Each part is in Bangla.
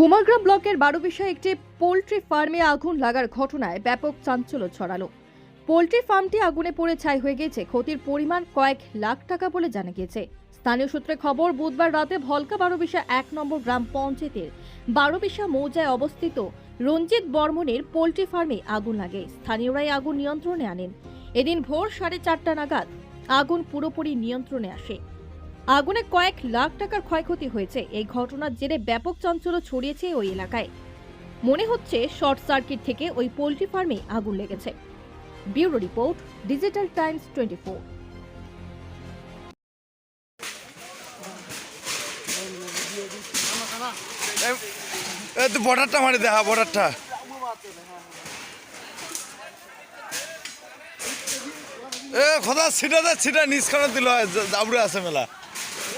কুমারগ্রাম ব্লকের বারোবিশা একটি পোলট্রি ফার্মে আগুন লাগার ঘটনায় ব্যাপক চাঞ্চল্য ছড়ালো। পোলট্রি ফার্মটি আগুনে পড়ে ছাই হয়ে গেছে ক্ষতির পরিমাণ কয়েক লাখ টাকা বলে জানা গিয়েছে। স্থানীয় সূত্রে খবর, বুধবার রাতে ভলকা বারোবিশা এক নম্বর গ্রাম পঞ্চায়েতের বারোবিশা মৌজায় অবস্থিত রঞ্জিত বর্মনের পোলট্রি ফার্মে আগুন লাগে। স্থানীয়রাই আগুন নিয়ন্ত্রণে আনেন। এদিন ভোর সাড়ে চারটা নাগাদ আগুন পুরোপুরি নিয়ন্ত্রণে আসে। আগুনে কয়েক লাখ টাকার ক্ষয়ক্ষতি হয়েছে। এই ঘটনার জেরে ব্যাপক চাঞ্চল্য ছড়িয়েছে ওই এলাকায়। মনে হচ্ছে শর্ট সার্কিট থেকে ওই পোলট্রি ফার্মে আগুন লেগেছে। Bureau report, digital times twenty four. বর্ডারটা মারি দেখা বর্ডারটা। এ, খোদা, ছিটা দে, ছিটা দিল জাবরে আছে মেলা।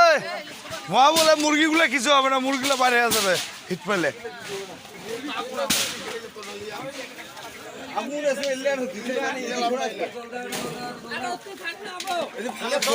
এই মা বলে মুরগিগুলো কিছু হবে না মুরগিগুলো বাইরে যাবে হিট পেলে। দেখো